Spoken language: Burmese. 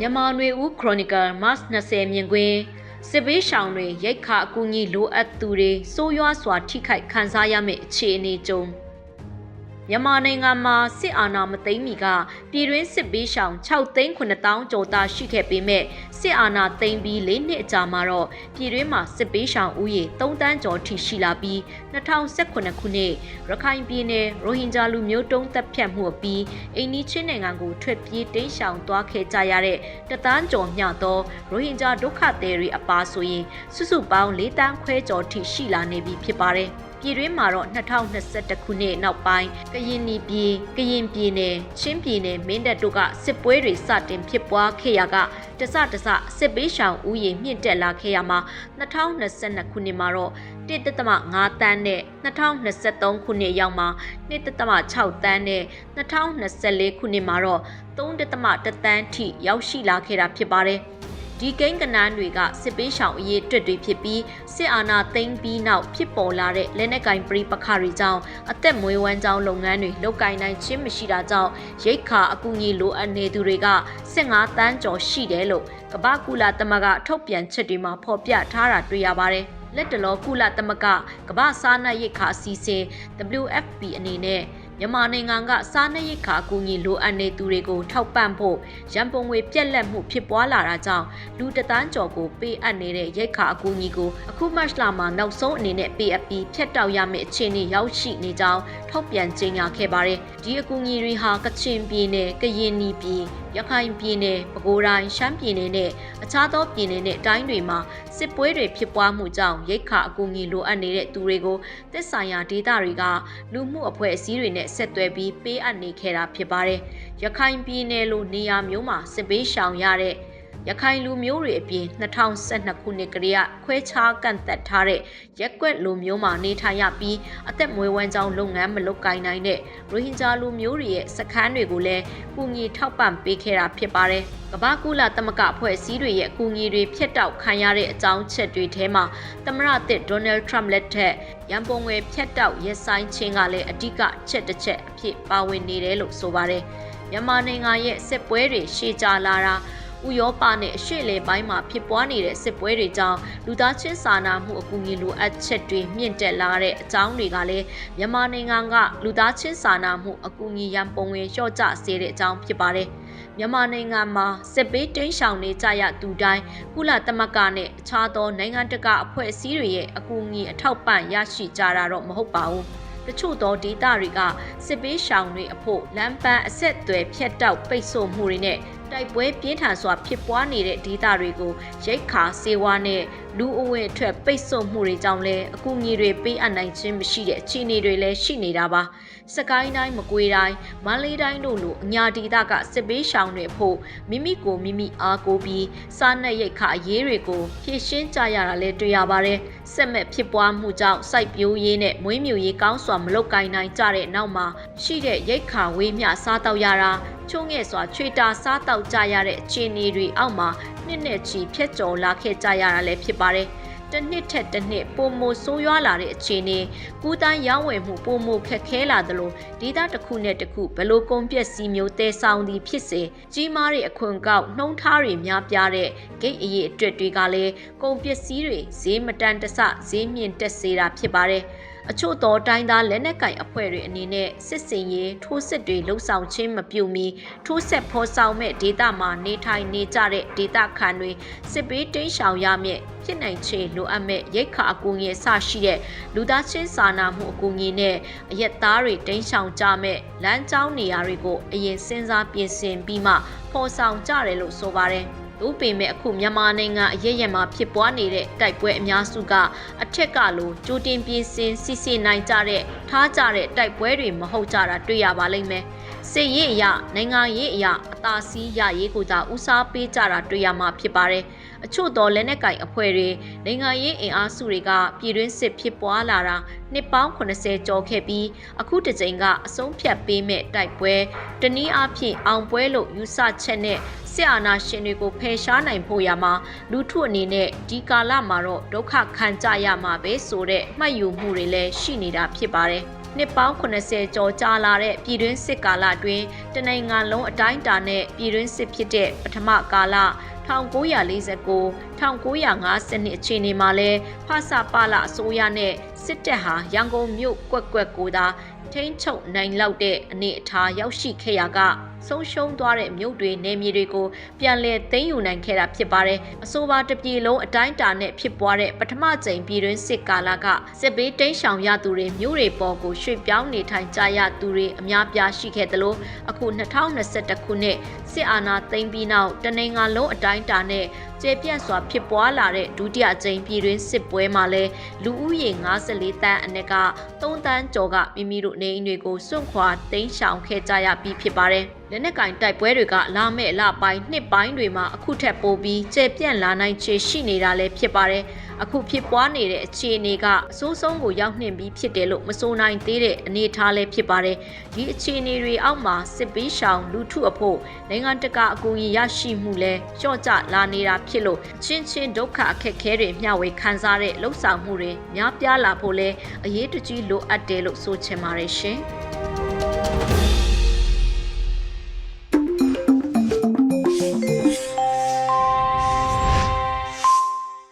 မြန်မာနွေဦးခရိုနီကယ်မတ်20မြင်ကွင်းစစ်ဘေးရှောင်တွေရိတ်ခါအကူအညီလိုအပ်သူတွေစိုးရွားစွာထိခိုက်ခံစားရမယ့်အခြေအနေကြုံ မြန်မာနိုင်ငံမှာစစ်အာဏာမသိမ်းမီကပြည်တွင်းစစ်ဘေးရှောင်6သိန်း9000ကျော်သားရှိခဲ့ပေမဲ့စစ်အာဏာသိမ်းပြီး၄နှစ်အကြာမှာတော့ပြည်တွင်းမှာစစ်ဘေးရှောင်ဦးရေ3တန်းကျော်ထိရှိလာပြီး2018ခုနှစ်ရခိုင်ပြည်နယ်ရိုဟင်ဂျာလူမျိုးတုံးတပ်ဖြတ်မှုအပြီးအိန္ဒိချင်းနိုင်ငံကိုထွက်ပြေးတိမ်းရှောင်သွားခဲ့ကြရတဲ့တသန်းကျော်မျှသောရိုဟင်ဂျာဒုက္ခသည်တွေအပါဆိုရင်စုစုပေါင်း၄တန်းခွဲကျော်ထိရှိလာနေပြီဖြစ်ပါတယ်။ ပြည်တွင်းမှာတော့2021ခုနှစ်နောက်ပိုင်းကရင်နီပြည်ကရင်ပြည်နယ်ချင်းပြည်နယ်မင်းတပ်တို့ကစစ်ပွဲတွေစတင်ဖြစ်ပွားခဲ့ရာကတစတစစစ်ပေးရှောင်ဥယျာဉ်မြင့်တက်လာခဲ့ရမှာ2022ခုနှစ်မှာတော့1.5တန်းနဲ့2023ခုနှစ်ရောက်မှာ1.6တန်းနဲ့2024ခုနှစ်မှာတော့3.1တန်းထိရောက်ရှိလာခဲ့တာဖြစ်ပါတယ်။ ဒီကိန်းကနန်းတွေကစစ်ပေးရှောင်အရေးအတွက်တွေဖြစ်ပြီးစစ်အာဏာသိမ်းပြီးနောက်ဖြစ်ပေါ်လာတဲ့လက်နက်ကင်ပရိပခတွေကြောင့်အသက်မွေးဝမ်းကြောင်းလုပ်ငန်းတွေလုပ်ကိုင်နိုင်ခြင်းမရှိတာကြောင့်ရိတ်ခါအကူအညီလိုအပ်နေသူတွေက15တန်းကျော်ရှိတယ်လို့ကမ္ဘာကူလာသမဂ္ဂထုတ်ပြန်ချက်တွေမှာဖော်ပြထားတာတွေ့ရပါတယ်လက်တလောကုလသမဂ္ဂကမ္ဘာစားနပ်ရိက္ခာအစီအစဉ် WFP အနေနဲ့ မြန်မာနိုင်ငံကစားနပ်ရိက္ခာအကူအညီလိုအပ်နေသူတွေကိုထောက်ပံ့ဖို့ရန်ပုံငွေပြက်လက်မှုဖြစ်ပွားလာတာကြောင့်လူတသန်းကျော်ကိုပေးအပ်နေတဲ့ရိက္ခာအကူအညီကိုအခုမတ်လမှာနောက်ဆုံးအနေနဲ့ပေးအပ်ပြီးဖြတ်တောက်ရမယ့်အခြေအနေရောက်ရှိနေကြောင်းထောက်ပြန်ကြေညာခဲ့ပါတယ်။ဒီအကူအညီတွေဟာကချင်ပြည်နယ်၊ကရင်နီပြည်၊ရခိုင်ပြည်နယ်၊ပဲခူးတိုင်း၊ရှမ်းပြည်နယ်နဲ့အခြားသောပြည်နယ်နဲ့တိုင်းတွေမှာစစ်ပွဲတွေဖြစ်ပွားမှုကြောင့်ရိတ်ခါအကူအညီလိုအပ်နေတဲ့သူတွေကိုသက်ဆိုင်ရာဒေသတွေကလူမှုအဖွဲ့အစည်းတွေနဲ့ဆက်သွယ်ပြီးပေးအပ်နေခဲ့တာဖြစ်ပါတယ်။ရခိုင်ပြည်နယ်လိုနေရာမျိုးမှာစစ်ပေးရှောင်ရတဲ့ ရခိုင်လူမျိုးတွေအပြင်2012ခုနှစ်ကလေးကခွဲခြားကန့်သက်ထားတဲ့ရက်ကွက်လူမျိုးမှာနေထိုင်ရပြီးအသက်မွေးဝမ်းကြောင်းလုပ်ငန်းမလုပ်ကိုင်နိုင်တဲ့ရိုဟင်ဂျာလူမျိုးတွေရဲ့စခန်းတွေကိုလည်းကူညီထောက်ပံ့ပေးခဲ့တာဖြစ်ပါတယ်။ကမ္ဘာကူလာသမဂ္ဂအဖွဲ့အစည်းတွေရဲ့အကူအညီတွေဖျက်တောက်ခံရတဲ့အကြောင်းချက်တွေထဲမှာသမရသစ်ဒေါ်နယ်ထရမ့်လက်ထက်ရန်ပုံငွေဖျက်တောက်ရက်ဆိုင်ခြင်းကလည်းအဓိကချက်တစ်ချက်အဖြစ်ပါဝင်နေတယ်လို့ဆိုပါတယ်။မြန်မာနိုင်ငံရဲ့စစ်ပွဲတွေရှေ့ကြလာတာ ဥရောပနဲ့အရှေ့လေပိုင်းမှာဖြစ်ပွားနေတဲ့စစ်ပွဲတွေကြောင့်လူသားချင်းစာနာမှုအကူအညီလိုအပ်ချက်တွေမြင့်တက်လာတဲ့အကြောင်းတွေကလည်းမြန်မာနိုင်ငံကလူသားချင်းစာနာမှုအကူအညီရန်ပုံငွေလျှော့ချစေတဲ့အကြောင်းဖြစ်ပါတယ်။မြန်မာနိုင်ငံမှာစစ်ပေးတင်းရှောင်နေကြရသူတိုင်းကုလသမဂ္ဂနဲ့အခြားသောနိုင်ငံတကာအဖွဲ့အစည်းတွေရဲ့အကူအညီအထောက်ပံ့ရရှိကြတာတော့မဟုတ်ပါဘူး။တချို့သောဒေသတွေကစစ်ပေးရှောင်တွေအဖို့လမ်းပန်းအဆက်အသွယ်ဖြတ်တောက်ပိတ်ဆို့မှုတွေနဲ့ တိုက်ပွဲပြင်းထန်စွာဖြစ်ပွားနေတဲ့ဒေသတွေကိုရိတ်ခါစေဝါနဲ့လူအဝတ်အထက်ပိတ်ဆို့မှုတွေကြောင့်လည်းအကူအညီတွေပေးအပ်နိုင်ခြင်းမရှိတဲ့အခြေအနေတွေလည်းရှိနေတာပါစကိုင်းတိုင်းမကွေးတိုင်းမန္တလေးတိုင်းတို့လိုအညာဒေသကစစ်ပေးရှောင်တွေဖို့မိမိကိုမိမိအားကိုပြီးစားနပ်ရိက္ခာအရေးတွေကိုဖြည့်ရှင်းကြရတာလည်းတွေ့ရပါတယ်ဆက်မဲ့ဖြစ်ပွားမှုကြောင့်စိုက်ပျိုးရေးနဲ့မွေးမြူရေးကောင်းစွာမလုပ်ကိုင်နိုင်ကြတဲ့နောက်မှာရှိတဲ့ရိတ်ခါဝေးမျှစားတော့ရတာချုံငဲ့စွာချွေတာစားတောက်ကြရတဲ့အခြေအနေတွေအောက်မှာ နှစ်နဲ့ချီဖြတ်ကျော်လာခဲ့ကြရတာလည်းဖြစ်ပါတယ်။တစ်နှစ်ထက်တစ်နှစ်ပုံမဆိုးရွားလာတဲ့အခြေအနေကူးတန်းရောင်းဝယ်မှုပုံမခက်ခဲလာသလိုဒေသတစ်ခုနဲ့တစ်ခုဘလို့ကုန်ပစ္စည်းမျိုးတဲဆောင်သည်ဖြစ်စေကြီးမားတဲ့အခွန်ကောက်နှုံးထားတွေများပြားတဲ့ဂိတ်အရေးအတွက်တွေကလည်းကုန်ပစ္စည်းတွေဈေးမတန်တဆဈေးမြင့်တက်စေတာဖြစ်ပါတယ်။ အချို့သောတိုင်းသားလက်နက်ကင်အဖွဲ့တွေအနေနဲ့စစ်စင်ရေးထိုးစစ်တွေလှုပ်ဆောင်ခြင်းမပြုမီထိုးဆက်ဖော်ဆောင်မဲ့ဒေသမှာနေထိုင်နေကြတဲ့ဒေသခံတွေစစ်ပေးတိမ်းရှောင်ရမယ့်ဖြစ်နိုင်ခြေလိုအပ်မဲ့ရိတ်ခါအကူအညီအစရှိတဲ့လူသားချင်းစာနာမှုအကူအညီနဲ့အရက်သားတွေတိမ်းရှောင်ကြမဲ့လမ်းကြောင်းနေရာတွေကိုအရင်စဉ်းစားပြင်ဆင်ပြီးမှဖော်ဆောင်ကြတယ်လို့ဆိုပါတယ်။ သို့ပေမဲ့အခုမြန်မာနိုင်ငံအရေးရမှာဖြစ်ပွားနေတဲ့တိုက်ပွဲအများစုကအထက်ကလိုကြိုတင်ပြင်ဆင်စစ်ဆေးနိုင်ကြတဲ့ထားကြတဲ့တိုက်ပွဲတွေမဟုတ်ကြတာတွေ့ရပါလိမ့်မယ်။ စစ်ရေးအရာနိုင်ငံရေးအရာအသာစီးရရေးကိုသာဦးစားပေးကြတာတွေ့ရမှာဖြစ်ပါတယ်။အချို့သောလက်နက်ကင်အဖွဲ့တွေနိုင်ငံရေးအင်အားစုတွေကပြည်တွင်းစစ်ဖြစ်ပွားလာတာနှစ်ပေါင်း80ကျော်ခဲ့ပြီးအခုတစ်ကြိမ်ကအဆုံးဖြတ်ပေးမဲ့တိုက်ပွဲတနည်းအားဖြင့်အောင်ပွဲလို့ယူဆချက်နဲ့စစ်အာဏာရှင်တွေကိုဖယ်ရှားနိုင်ဖို့ရမှာလူထုအနေနဲ့ဒီကာလမှာတော့ဒုက္ခခံကြရမှာပဲဆိုတဲ့မှတ်ယူမှုတွေလည်းရှိနေတာဖြစ်ပါတယ်။ နနှစ်ပေါင်း80ကျော်ကြာလာတဲ့ပြည်တွင်းစစ်ကာလအတွင်းတနိုင်ငံလုံးအတိုင်းအတာနဲ့ပြည်တွင်းစစ်ဖြစ်တဲ့ပထမကာလ1949 1950အခြေအနေမှာလဲဖဆပလအစိုးရနဲ့ စစ်တပ်ဟာရန်ကုန်မြို့ကွက်ကွက်ကိုသာထိန်းချုပ်နိုင်လောက်တဲ့အနေအထားရောက်ရှိခဲ့ရာကဆုံးရှုံးသွားတဲ့မြို့တွေနေမြေတွေကိုပြန်လည်သိမ်းယူနိုင်ခဲ့တာဖြစ်ပါတယ်။အဆိုပါတစ်ပြည်လုံးအတိုင်းအတာနဲ့ဖြစ်ပွားတဲ့ပထမကြိမ်ပြည်တွင်းစစ်ကာလကစစ်ဘေးတိမ်းရှောင်ရသူတွေမြို့တွေပေါ်ကိုရွှေ့ပြောင်းနေထိုင်ကြရသူတွေအများပြားရှိခဲ့သလိုအခု2021ခုနှစ်စစ်အာဏာသိမ်းပြီးနောက်တနင်္ဂနွေလုံးအတိုင်းအတာနဲ့ ကျေပြန့်စွာဖြစ်ပွားလာတဲ့ဒုတိယကြိမ်ပြည်တွင်းစစ်ပွဲမှာလဲလူဦးရေ54တန်းအနက်က3တန်းကျော်ကမိမိတို့နေအိမ်တွေကိုစွန့်ခွာတိမ်းရှောင်ခဲ့ကြရပြီးဖြစ်ပါတယ်။ လက်နက်ကင်တိုက်ပွဲတွေကလာမဲ့လပိုင်းနှစ်ပိုင်းတွေမှာအခုထက်ပိုပြီးကျေပြန့်လာနိုင်ခြေရှိနေတာလည်းဖြစ်ပါတယ်။အခုဖြစ်ပွားနေတဲ့အခြေအနေကအဆိုးဆုံးကိုရောက်နှင့်ပြီးဖြစ်တယ်လို့မဆိုနိုင်သေးတဲ့အနေအထားလည်းဖြစ်ပါတယ်။ဒီအခြေအနေတွေအောက်မှာစစ်ပေးရှောင်လူထုအဖို့နိုင်ငံတကာအကူအညီရရှိမှုလဲလျှော့ကျလာနေတာဖြစ်လို့ချင်းချင်းဒုက္ခအခက်အခဲတွေမျှဝေခံစားတဲ့လှုပ်ဆောင်မှုတွေများပြားလာဖို့လဲအရေးတကြီးလိုအပ်တယ်လို့ဆိုချင်ပါတယ်ရှင်။